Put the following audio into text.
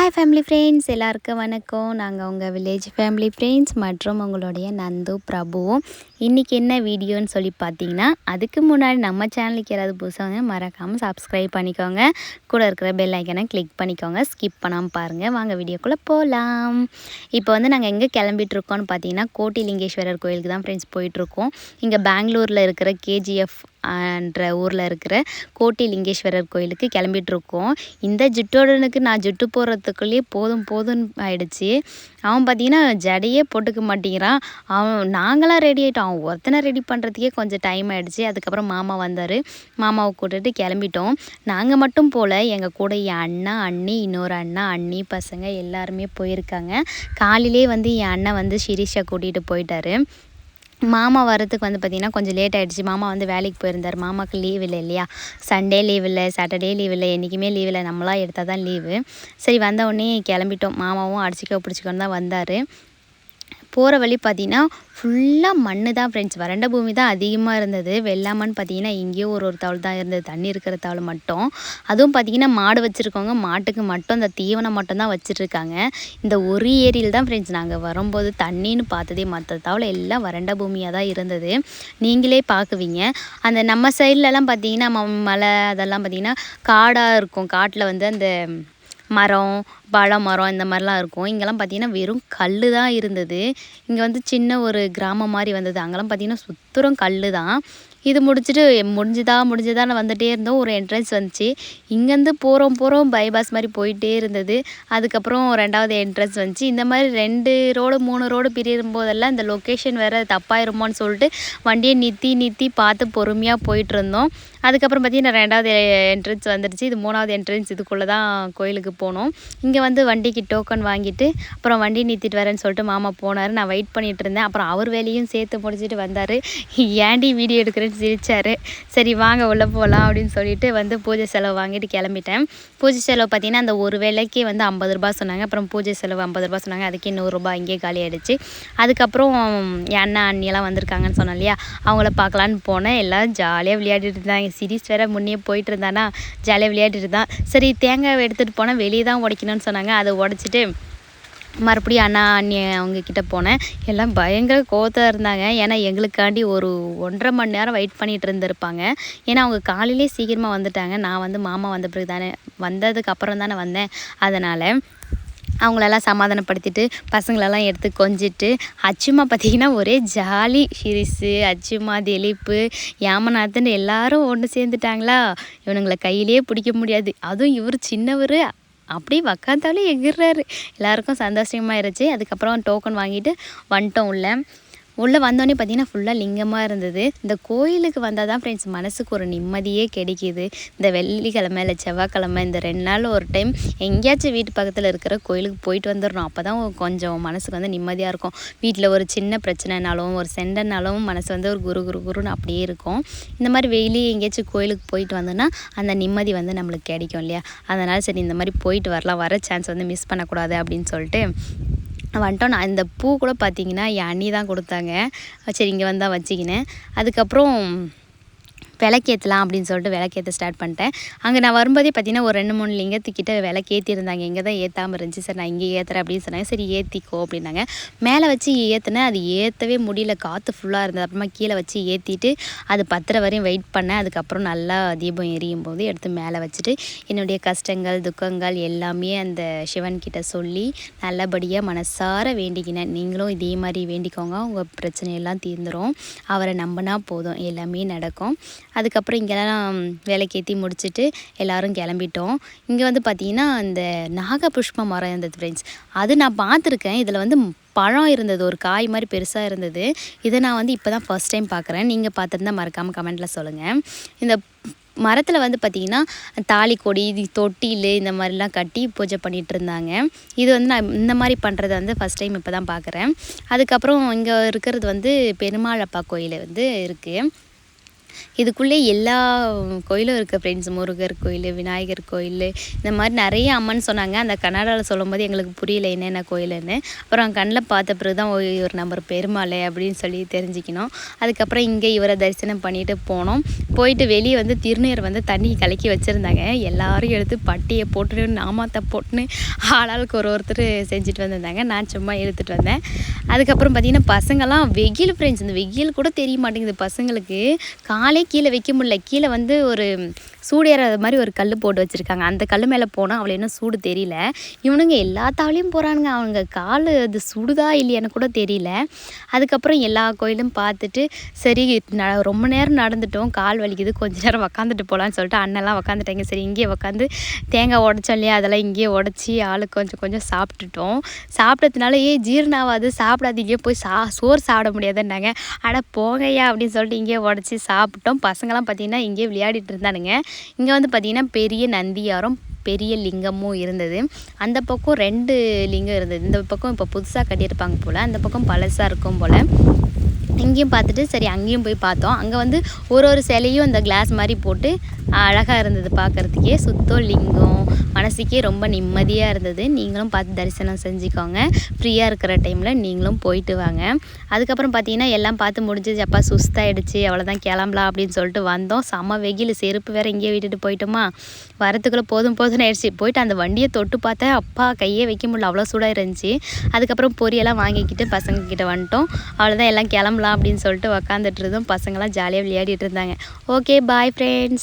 Hi family friends எல்லாருக்கும் வணக்கம். நாங்கள் உங்கள் வில்லேஜ் ஃபேமிலி ஃப்ரெண்ட்ஸ் மற்றும் உங்களுடைய நந்து பிரபுவும் இன்றைக்கி என்ன வீடியோன்னு சொல்லி பார்த்தீங்கன்னா அதுக்கு முன்னாடி நம்ம சேனலுக்கு யாராவது புதுசாக மறக்காமல் சப்ஸ்கிரைப் பண்ணிக்கோங்க. கூட இருக்கிற பெல் ஐக்கனை கிளிக் பண்ணிக்கோங்க. ஸ்கிப் பண்ணாமல் பாருங்கள் வாங்க வீடியோக்குள்ளே போகலாம் இப்போ வந்து நாங்கள் எங்கே கிளம்பிட்டுருக்கோம்னு பார்த்தீங்கன்னா கோட்டி லிங்கேஸ்வரர் கோயிலுக்கு தான் ஃப்ரெண்ட்ஸ் போயிட்டுருக்கோம். இங்கே பெங்களூரில் இருக்கிற கேஜிஎஃப் என்ற ஊரில் இருக்கிற கோட்டி லிங்கேஸ்வரர் கோயிலுக்கு கிளம்பிட்டுருக்கோம். இந்த ஜுட்டோடனுக்கு நான் ஜுட்டு போடுறதுக்குள்ளேயே போதும் போதும்னு ஆயிடுச்சு. அவன் பார்த்தீங்கன்னா ஜடையே போட்டுக்க மாட்டேங்கிறான். அவன் நாங்களாம் ரெடி ஆகிட்டோம் அவன் ஒருத்தனை ரெடி பண்ணுறதுக்கே கொஞ்சம் டைம் ஆகிடுச்சு அதுக்கப்புறம் மாமா வந்தார். மாமாவை கூட்டிட்டு கிளம்பிட்டோம். நாங்கள் மட்டும் போல் எங்கள் கூட என் அண்ணா அண்ணி இன்னொரு அண்ணா அண்ணி பசங்க எல்லாருமே போயிருக்காங்க. காலையிலே வந்து என் அண்ணன் வந்து ஷிரீஷை கூட்டிகிட்டு போயிட்டாரு. மாமா வரதுக்கு வந்து பார்த்திங்கன்னா கொஞ்சம் லேட் ஆகிடுச்சு மாமா வந்து வேலைக்கு போயிருந்தார். மாமாவுக்கு லீவ் இல்லை இல்லையா? சண்டே லீவ் இல்லை சாட்டர்டே லீவ் இல்லை என்றைக்குமே லீவ் இல்லை. நம்மளாம் எடுத்தால் தான் லீவு சரி வந்த உடனே கிளம்பிட்டோம். மாமாவும் அடிச்சிக்கோ பிடிச்சிக்கோன்னு தான் வந்தார். போகிற வழி பார்த்திங்கன்னா ஃபுல்லாக மண் தான் ஃப்ரெண்ட்ஸ் வறண்ட பூமி தான் அதிகமாக இருந்தது. வெள்ளாமன்னு பார்த்தீங்கன்னா இங்கேயோ ஒரு ஒரு தவள் தான் இருந்தது. தண்ணி இருக்கிற தவள் மட்டும். அதுவும் பார்த்திங்கன்னா மாடு வச்சுருக்கவங்க மாட்டுக்கு மட்டும் இந்த தீவனம் மட்டும் தான் வச்சுட்ருக்காங்க இந்த ஒரு ஏரியில் தான் ஃப்ரெண்ட்ஸ் நாங்கள் வரும்போது தண்ணின்னு பார்த்ததே மற்ற தவளை எல்லாம் வறண்ட பூமியாக தான் இருந்தது. நீங்களே பார்க்குவீங்க அந்த நம்ம சைட்லலாம் பார்த்திங்கன்னா மலை அதெல்லாம் பார்த்திங்கன்னா காடாக இருக்கும். காட்டில் வந்து அந்த மரம் பழ மரம் இந்த மாதிரிலாம் இருக்கும். இங்கெல்லாம் பார்த்திங்கன்னா வெறும் கல் தான் இருந்தது. இங்கே வந்து சின்ன ஒரு கிராமம் மாதிரி வந்தது. அங்கெல்லாம் பார்த்திங்கன்னா சுத்தரும் கல் தான். இது முடிச்சுட்டு முடிஞ்சுதா முடிஞ்சுதான்னு வந்துகிட்டே இருந்தோம். ஒரு என்ட்ரன்ஸ் வந்துச்சு. இங்கேருந்து போகிறோம் போகிறோம் பைபாஸ் மாதிரி போயிட்டே இருந்தது. அதுக்கப்புறம் ரெண்டாவது என்ட்ரன்ஸ் வந்துச்சு. இந்த மாதிரி ரெண்டு ரோடு மூணு ரோடு பிரியும் போதெல்லாம் இந்த லொக்கேஷன் வேறு தப்பாயிருமோன்னு சொல்லிட்டு வண்டியை நிறுத்தி நிறுத்தி பார்த்து பொறுமையாக போயிட்டு இருந்தோம் அதுக்கப்புறம் பார்த்தீங்கன்னா ரெண்டாவது என்ட்ரன்ஸ் வந்துடுச்சு. இது மூணாவது என்ட்ரன்ஸ் இதுக்குள்ளே தான் கோயிலுக்கு போனோம். இங்கே வந்து வண்டிக்கு டோக்கன் வாங்கிட்டு அப்புறம் வண்டி நிறுத்திட்டு வரேன்னு சொல்லிட்டு மாமா போனார். நான் வெயிட் பண்ணிகிட்டு இருந்தேன். அப்புறம் அவர் வேலையும் சேர்த்து முடிச்சுட்டு வந்தார். ஏன்டி வீடியோ எடுக்கிறேன் சிரித்தார் சரி வாங்க உள்ளே போகலாம் அப்படின்னு சொல்லிட்டு வந்து பூஜை செலவு வாங்கிட்டு கிளம்பிட்டேன். பூஜை செலவு பார்த்திங்கன்னா அந்த ஒரு வேலைக்கு வந்து ஐம்பது ரூபா சொன்னாங்க. அப்புறம் பூஜை செலவு ஐம்பது ரூபா சொன்னாங்க. அதுக்கே நூறுரூபா இங்கேயே காலி ஆகிடுச்சு அதுக்கப்புறம் என் அண்ணா அண்ணியெல்லாம் வந்திருக்காங்கன்னு சொன்னோம் இல்லையா? அவங்கள பார்க்கலான்னு போனேன். எல்லாம் ஜாலியாக விளையாடிட்டு இருந்தாங்க. சிரிஸ் வேறு முன்னே போயிட்டு இருந்தானா? ஜாலியாக விளையாடிட்டு தான் சரி தேங்காய் எடுத்துகிட்டு போனால் வெளியே தான் உடைக்கணும்னு சொன்னாங்க. அதை உடச்சிட்டு மறுபடியும் அண்ணா அண்ணி அவங்கக்கிட்ட போனேன். எல்லாம் பயங்கர கோத்தாக இருந்தாங்க. ஏன்னா எங்களுக்காண்டி ஒரு ஒன்றரை மணி நேரம் வெயிட் பண்ணிகிட்டு இருந்திருப்பாங்க. ஏன்னா அவங்க காலையிலே சீக்கிரமாக வந்துட்டாங்க. நான் வந்து மாமா வந்த பிறகு தானே வந்ததுக்கு அப்புறம் தானே வந்தேன். அதனால் அவங்களெல்லாம் சமாதானப்படுத்திட்டு பசங்களெல்லாம் எடுத்து கொஞ்சிட்டு அச்சுமா பார்த்திங்கன்னா ஒரே ஜாலி ஷிரிஸு அச்சுமா திலீப்பு யாமநாதன் எல்லாரும் ஒன்று சேர்ந்துட்டாங்களா? இவனுங்களை கையிலே பிடிக்க முடியாது. அதுவும் இவர் சின்னவர் அப்படியே உக்காந்தாலும் எகிர்றாரு. எல்லாருக்கும் சந்தோஷமாயிருச்சு அதுக்கப்புறம் டோக்கன் வாங்கிட்டு வந்துட்டோம் உள்ள. உள்ளே வந்தோடனே பார்த்திங்கன்னா ஃபுல்லாக லிங்கமாக இருந்தது. இந்த கோயிலுக்கு வந்தால் தான் ஃப்ரெண்ட்ஸ் மனசுக்கு ஒரு நிம்மதியே கிடைக்கிது. இந்த வெள்ளிக்கிழமை இல்லை செவ்வாய்க்கிழமை இந்த ரெண்டு நாள் ஒரு டைம் எங்கேயாச்சும் வீட்டு பக்கத்தில் இருக்கிற கோயிலுக்கு போயிட்டு வந்துடணும். அப்போ தான் கொஞ்சம் மனசுக்கு வந்து நிம்மதியாக இருக்கும். வீட்டில் ஒரு சின்ன பிரச்சனைனாலும் ஒரு செண்டனாலும் மனசு வந்து ஒரு குரு குரு குருன்னு அப்படியே இருக்கும். இந்த மாதிரி வெயிலே எங்கேயாச்சும் கோயிலுக்கு போயிட்டு வந்தோன்னா அந்த நிம்மதி வந்து நம்மளுக்கு கிடைக்கும் இல்லையா? அதனால் சரி இந்த மாதிரி போயிட்டு வரலாம். வர சான்ஸ் வந்து மிஸ் பண்ணக்கூடாது அப்படின்னு சொல்லிட்டு வந்துட்டோம் நான் இந்த பூ கூட பார்த்தீங்கன்னா என் அண்ணி தான் கொடுத்தாங்க. சரி இங்கே வந்தால் வச்சுக்கினேன். அதுக்கப்புறம் விளக்கேற்றலாம் அப்படின்னு சொல்லிட்டு விளக்கேற்ற ஸ்டார்ட் பண்ணிட்டேன். அங்கே நான் வரும்போதே பார்த்தீங்கன்னா ஒரு ரெண்டு மூணு லிங்கத்துக்கிட்ட விளக்கேற்றிருந்தாங்க இங்கே தான் ஏற்றாமல் இருந்துச்சு சார் நான் இங்கே ஏற்றுறேன் அப்படின்னு சொன்னாங்க. சரி ஏற்றிக்கோ அப்படின்னாங்க. மேலே வச்சு ஏற்றினேன் அது ஏற்றவே முடியல. காற்று ஃபுல்லாக இருந்தது. அப்புறமா கீழே வச்சு ஏற்றிட்டு அது பத்திர வரையும் வெயிட் பண்ணேன். அதுக்கப்புறம் நல்லா தீபம் எரியும் போது எடுத்து மேலே வச்சுட்டு என்னுடைய கஷ்டங்கள் துக்கங்கள் எல்லாமே அந்த சிவன்கிட்ட சொல்லி நல்லபடியாக மனசார வேண்டிக்கினேன். நீங்களும் இதே மாதிரி வேண்டிக்கோங்க. உங்கள் பிரச்சனையெல்லாம் தீர்ந்துடும் அவரை நம்பினா போதும். எல்லாமே நடக்கும். அதுக்கப்புறம் இங்கெல்லாம் வேலைக்கேற்றி முடிச்சுட்டு எல்லோரும் கிளம்பிட்டோம். இங்கே வந்து பார்த்திங்கன்னா இந்த நாகபுஷ்ப மரம் இருந்தது ஃப்ரெண்ட்ஸ் அது நான் பார்த்துருக்கேன் இதில் வந்து பழம் இருந்தது. ஒரு காய் மாதிரி பெருசாக இருந்தது. இதை நான் வந்து இப்போ தான் ஃபஸ்ட் டைம் பார்க்குறேன் நீங்கள் பார்த்துருந்தா மறக்காமல் கமெண்ட்டில் சொல்லுங்கள் இந்த மரத்தில் வந்து பார்த்திங்கன்னா தாலி கொடி தொட்டில் இந்த மாதிரிலாம் கட்டி பூஜை பண்ணிகிட்டு இருந்தாங்க. இது வந்து நான் இந்த மாதிரி பண்ணுறத வந்து ஃபஸ்ட் டைம் இப்போ தான் பார்க்குறேன் அதுக்கப்புறம் இங்கே இருக்கிறது வந்து பெருமாளப்பா கோயில் வந்து இருக்குது இதுக்குள்ளே எல்லா கோயிலும் இருக்குது ஃப்ரெண்ட்ஸ் முருகர் கோயில் விநாயகர் கோயில் இந்த மாதிரி நிறைய அம்மன் சொன்னாங்க. அந்த கன்னடாவில் சொல்லும்போது எங்களுக்கு புரியல என்னென்ன கோயிலுன்னு. அப்புறம் கண்ணில் பார்த்த பிறகு தான் ஓ ஒரு நம்பர் பெருமாளை அப்படின்னு சொல்லி தெரிஞ்சுக்கணும் அதுக்கப்புறம் இங்கே இவரை தரிசனம் பண்ணிட்டு போனோம். போயிட்டு வெளியே வந்து திருநீர் வந்து தண்ணி கலக்கி வச்சுருந்தாங்க. எல்லாரும் எடுத்து பட்டியை போட்டு நாமாத்தை போட்டுன்னு ஆளாளுக்கு ஒரு ஒருத்தர் செஞ்சுட்டு வந்திருந்தாங்க. நான் சும்மா எடுத்துகிட்டு வந்தேன். அதுக்கப்புறம் பார்த்திங்கன்னா பசங்கள்லாம் வெயில் ஃப்ரெண்ட்ஸ் இந்த வெயில் கூட தெரிய மாட்டேங்குது பசங்களுக்கு. காலே கீழே வைக்க முடியல. கீழே வந்து ஒரு சூடேறாத மாதிரி ஒரு கல் போட்டு வச்சுருக்காங்க. அந்த கல் மேலே போனால் அவளை இன்னும் சூடு தெரியல. இவனுங்க எல்லா தாவலையும் போகிறானுங்க அவங்க கால் அது சுடுதா இல்லையான்னு கூட தெரியல. அதுக்கப்புறம் எல்லா கோயிலும் பார்த்துட்டு சரி ந ரொம்ப நேரம் நடந்துட்டோம். கால் வலிக்குது. கொஞ்ச நேரம் உக்காந்துட்டு போகலான்னு சொல்லிட்டு அண்ணெல்லாம் உக்காந்துட்டாங்க. சரி இங்கேயே உக்காந்து தேங்காய் உடச்சோம் இல்லையா? அதெல்லாம் இங்கேயே உடச்சி ஆளுக்கு கொஞ்சம் கொஞ்சம் சாப்பிட்டுட்டோம். சாப்பிட்டதுனால ஏ ஜீரணம் ஆகாது சாப்பிடாதீங்க. போய் சா சோறு சாப்பிட முடியாதுன்னாங்க. ஆனால் போங்கய்யா அப்படின்னு சொல்லிட்டு இங்கேயே உடச்சி சாப்பிட்டோம். பசங்களாம் பார்த்திங்கன்னா இங்கேயே விளையாடிட்டு இருந்தானுங்க. இங்கே வந்து பார்த்திங்கன்னா பெரிய நந்தியாரம் பெரிய லிங்கமும் இருந்தது. அந்த பக்கம் ரெண்டு லிங்கம் இருந்தது. இந்த பக்கம் இப்போ புதுசாக கட்டியிருப்பாங்க போல் அந்த பக்கம் பழசாக இருக்கும் போல். இங்கேயும் பார்த்துட்டு சரி அங்கேயும் போய் பார்த்தோம். அங்கே வந்து ஒரு ஒரு சிலையும் இந்த கிளாஸ் மாதிரி போட்டு அழகாக இருந்தது பார்க்குறதுக்கே. சுத்தம் லிங்கம். மனசுக்கே ரொம்ப நிம்மதியாக இருந்தது. நீங்களும் பார்த்து தரிசனம் செஞ்சுக்கோங்க. ஃப்ரீயாக இருக்கிற டைமில் நீங்களும் போயிட்டு வாங்க. அதுக்கப்புறம் பார்த்தீங்கன்னா எல்லாம் பார்த்து முடிஞ்சது அப்பா சுஸ்தாயிடுச்சு. அவ்வளோதான் கிளம்பலாம் அப்படின்னு சொல்லிட்டு வந்தோம். செம்ம வெயில். செருப்பு வேறு இங்கேயே விட்டுட்டு போயிட்டோமா. வரத்துக்குள்ளே போதும் போதும்னு ஆயிடுச்சு. போயிட்டு அந்த வண்டியை தொட்டு பார்த்தேன். அப்பா கையே வைக்க முடியல. அவ்வளோ சூடாக இருந்துச்சு. அதுக்கப்புறம் பொரியெல்லாம் வாங்கிக்கிட்டு பசங்கக்கிட்ட வந்துட்டோம். அவ்வளோதான் எல்லாம் கிளம்பலாம் அப்படின்னு சொல்லிட்டு உக்காந்துட்டு இருந்தோம். பசங்களாம் ஜாலியாக விளையாடிட்டு இருந்தாங்க. Okay bye friends